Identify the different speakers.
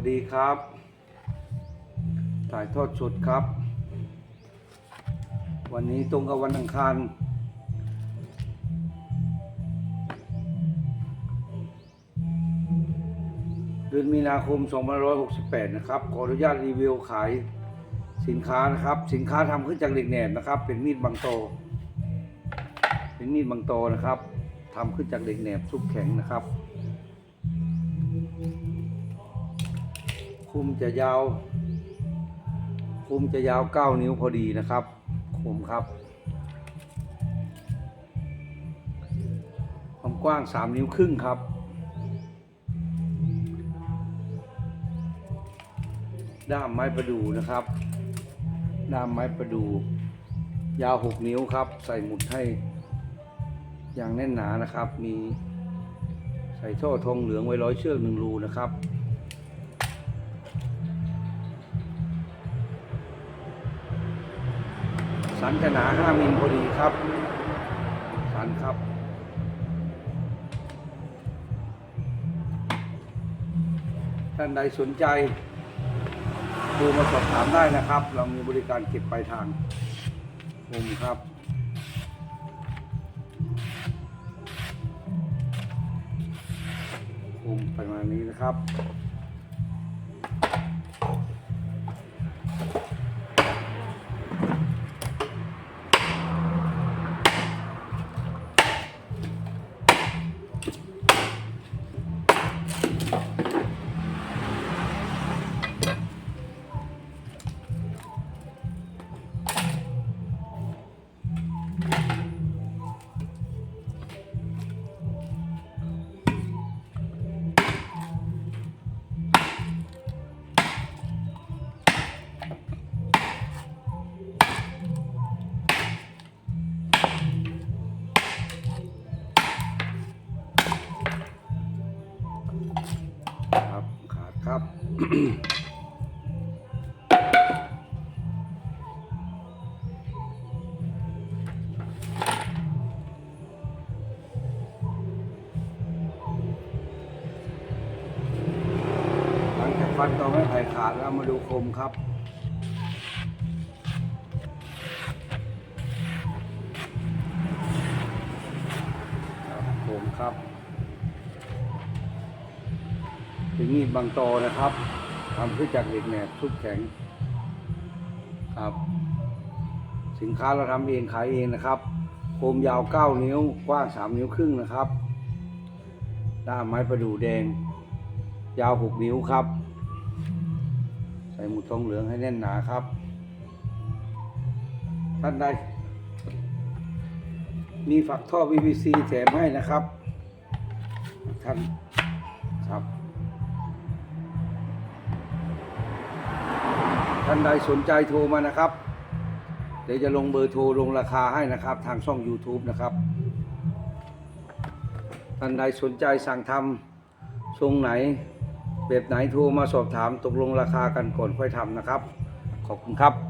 Speaker 1: วัสดีครับ ถ่ายทอดสดครับ วันนี้ตรงกับวันอังคารเดือนมีนาคม 2568 นะครับ ขออนุญาตรีวิวขายสินค้านะครับ สินค้าทำขึ้นจากเหล็กแหนบนะครับ เป็นมีดบางโต เป็นมีดบางโตนะครับทำขึ้นจากเหล็กแหนบซุปแข็งนะครับ คุมจะยาว คุมจะยาว 9 นิ้วพอดีนะครับ คุมครับ ความกว้าง 3 นิ้วครึ่งครับ ด้ามไม้ประดูนะครับ ด้ามไม้ประดู ยาว 6 นิ้วครับ ใส่หมุดให้อย่างแน่นหนานะครับ มีใส่ท่อทองเหลืองไว้ร้อยเชือกหนึ่งรูนะครับ สันจะหนามิลพอดีครับ สันครับ ท่านใดสนใจดูมาสอบถามได้นะครับ เรามีบริการเก็บปลายทางผมครับคุมประมาณนี้นะครับ ครับขาดครับหลังจากฟันตัวไม้ไผ่ขาดแล้วมาดูคมครับครับคมครับ เป็นมีดบางโตนะครับทำขึ้นจากเหล็กแหนบทุบแข็งครับ สินค้าเราทำเองขายเองนะครับโคมยาว 9 นิ้วกว้าง 3 นิ้วครึ่งนะครับด้ามไม้ประดู่แดง ยาว 6 นิ้วครับ ใส่หมุดทองเหลืองให้แน่นหนาครับ ท่านใดมีฝักท่อ PVC แถมให้นะครับท่านครับ ท่านใดสนใจโทรมานะครับ เดี๋ยวจะลงเบอร์โทรลงราคาให้นะครับ ทางช่อง YouTube นะครับ ท่านใดสนใจสั่งทำทรงไหน แบบไหนโทรมาสอบถามตกลงราคากันก่อนค่อยทำนะครับ ขอบคุณครับ